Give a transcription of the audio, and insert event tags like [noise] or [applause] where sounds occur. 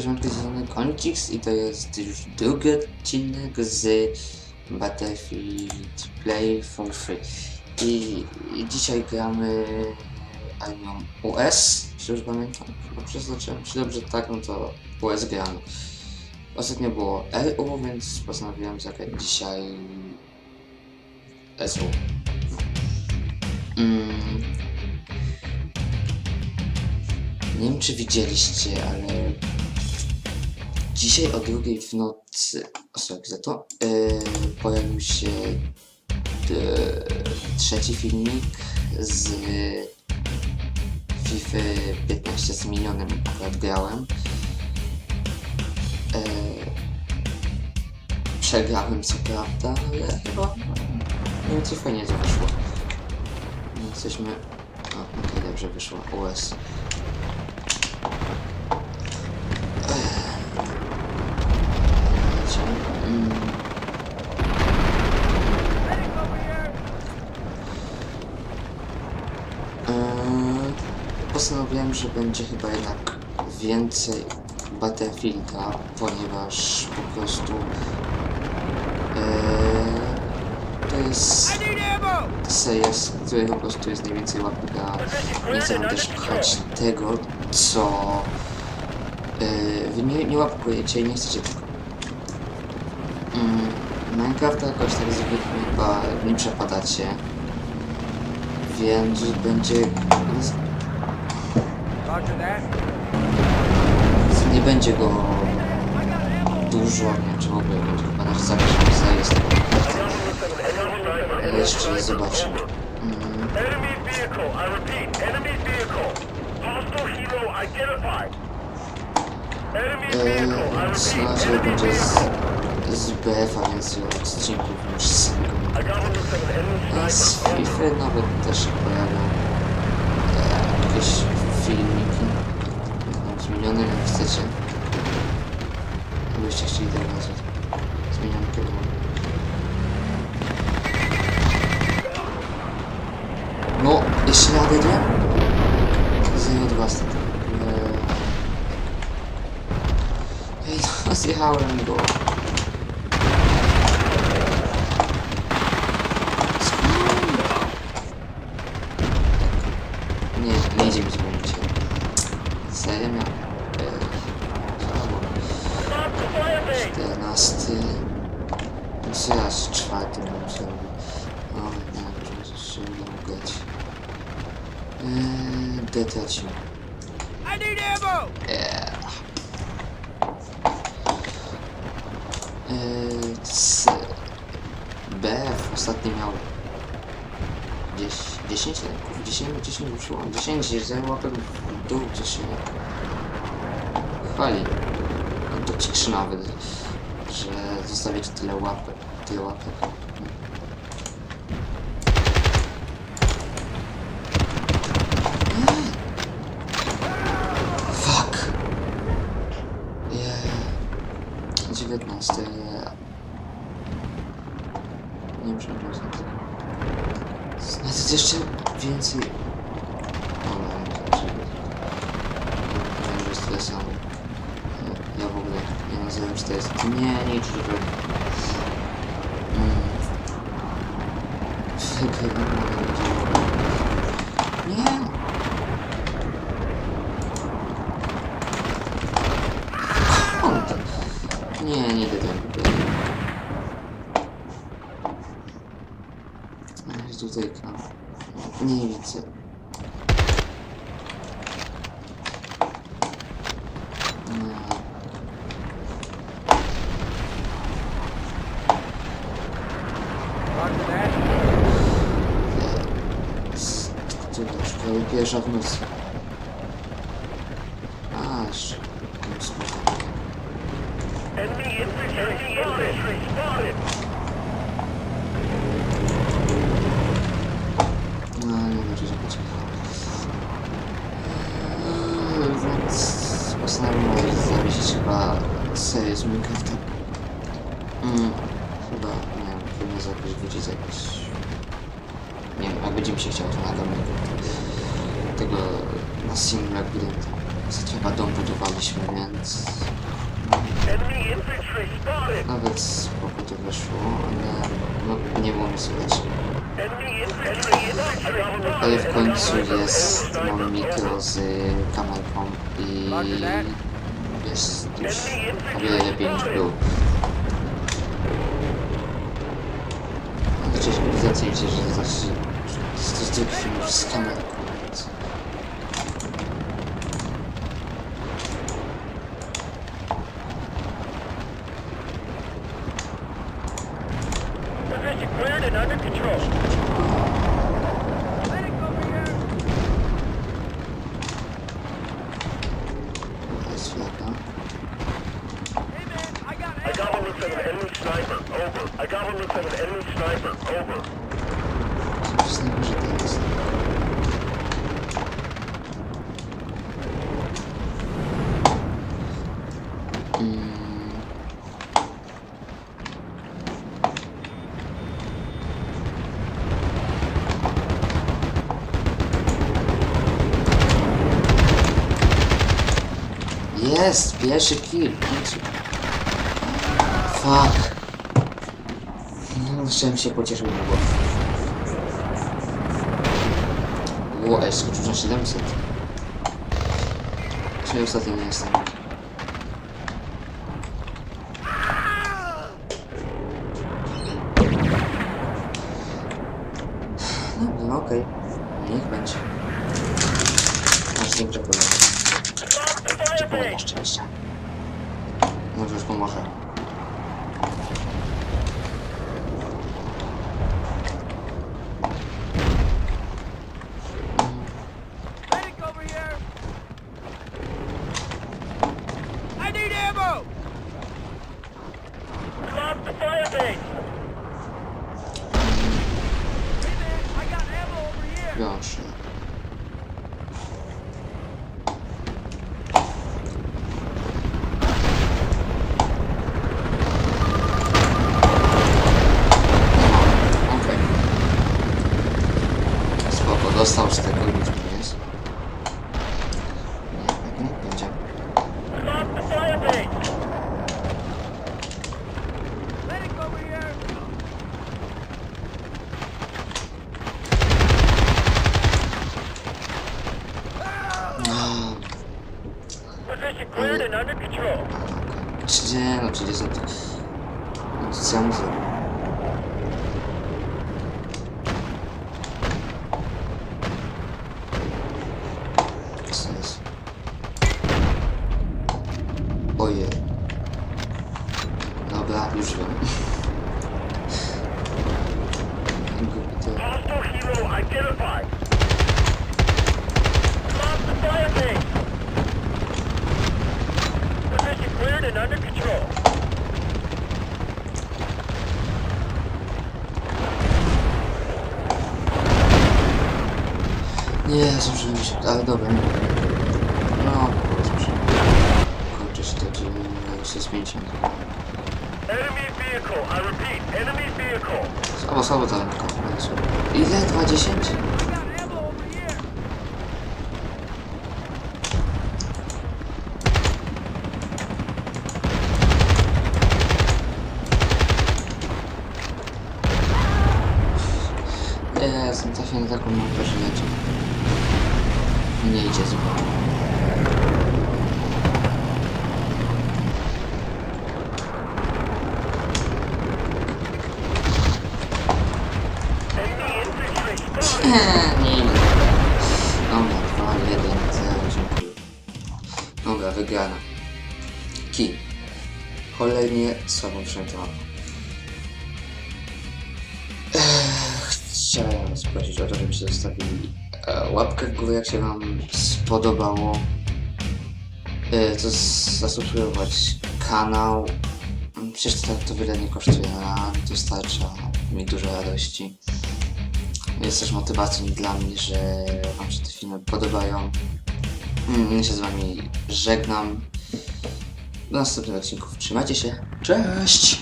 Siemanko, siemanko, z strony Konicix i to jest już drugi odcinek z Battlefield Play for Free. I, dzisiaj gramy armią US, jeśli już pamiętam. No przeznaczyłem, czy dobrze tak, no to US gramy. Ostatnio było RU, więc postanowiłem zagrać dzisiaj SU. Mm. Nie wiem czy widzieliście, ale dzisiaj o drugiej w nocy, sorry za to, yy, pojawił się d- trzeci filmik z FIFA 15 z milionem akurat grałem. Yy, przegrałem co prawda, ale chyba nie wiem co fajnie to wyszło. No, Jesteśmy... O, okej, dobrze wyszło. US. Postanowiłem, że będzie chyba jednak więcej Battlefielda, ponieważ po prostu eee, to jest seria, z której po prostu jest najwięcej łapek, a nie chcę też pchać tego, co yy, wy nie, nie łapkujecie i nie chcecie tego. Mm, Minecrafta jakoś tak zwykle chyba nie przepadacie, więc będzie... Nie będzie go dużo, nie wiem czy w ogóle będzie chyba nasz zapisz zajest ale jeszcze zobaczymy. Mm. Enemy vehicle, I repeat, enemy vehicle. Hostile hero identified. Enemy vehicle, I Eee, Więc enemy będzie z, z BF-a z him with an enemy A z. FIFA nawet też się pojawią e, jakieś filmiki zmienione jak chcecie. Gdybyście chcieli nazwać. Zmienione kierunek. No, jeszcze nie AD2? 0,2 stety. Ej, no, [laughs] zjechałem go. Nie, nie idzie mi dzisiaj. Serio miał. 14. No co ja z czwartym bym zrobił. O, nie wiem, że się udało grać. Eee, D tracimy. I need ammo! Yeah. Eee, c... BF ostatnio miał 10, 10 ręków, 10, 10 ruszyło, 10, że łapek w dół gdzieś się chwali. No to cieszy nawet, że zostawiacie tyle łapek, tyle łapek. Fuck! Yeah. 19, yeah. Nie wiem, czy mam czas na to. Znajdę jeszcze więcej... No, że... Nie wiem, że jest tyle samo. Ja w ogóle nie nazywam 400. Nie, nie idź do tego. Mm. Czekaj, nie mogę Nie! Kąt. Nie, nie do tego. Na razie tutaj kam. Nie widzę. Nie. Roger that. Tu szkoły pierwsza w nocy. A, jeszcze. jakimś sposobem. Enemy infantry, enemy infantry spotted. No, nie wiem, czy zobaczyć. Eee, Więc postanowiłem zawiesić chyba serię z Minecrafta. Mm, chyba, nie wiem, pewnie za jakoś wrócić jakoś... Nie wiem, jak będzie mi się chciał, to nagram tego na singla, gdy Co chyba dom budowaliśmy, więc spotted. nawet spoko to wyszło, ale no, nie było mi słychać. Ale w końcu jest mam mikro z kamerką i jest już o wiele lepiej niż był. Chociaż widzę mi się, że to jest drugi film z kamerką, I got one looks like an enemy sniper. Over. I got one looks like an enemy sniper. Over. Kill! w końcu. Fuck! No, chciałem się pocieszyć na głowę. Ło, ej, skoczył na 700. Czyli ostatnio nie jestem. No, no okej. Niech będzie. Masz nie brakuje. Czy polega szczęścia. Może już pomoże. Medic over here. I need ammo. Drop the fire base. Hey man, I got ammo over here. Spoko, dostał z tego nic 30, tak no 30 no no to... Co ja mu zrobię? Sens. Ojej. Dobra, już wiem. And under control. Nie, zużyłem się, ale dobra. No, że... Kurczę, się to dziwnie, ale się zmienić. Enemy vehicle. I repeat, enemy vehicle. Słabo, słabo ale słabo. Ile? 20? I got ammo over here. Nie, jestem trafiony na taką mapę, że leci. Nie idzie zupełnie. Nie idzie. Dobra, 2, 1, 0, dziękuję. Dobra, wygrana. Ki. Cholernie przynajmniej mapę. Chciałem was prosić o to, żebyście zostawili e, łapkę w górę, jak się wam spodobało. E, to zasubskrybować kanał. Przecież to, to wiele nie kosztuje, a dostarcza mi dużo radości. Jest też motywacją dla mnie, że wam się te filmy podobają. Mm, Ja się z wami żegnam. Do następnych odcinków. Trzymajcie się. Cześć!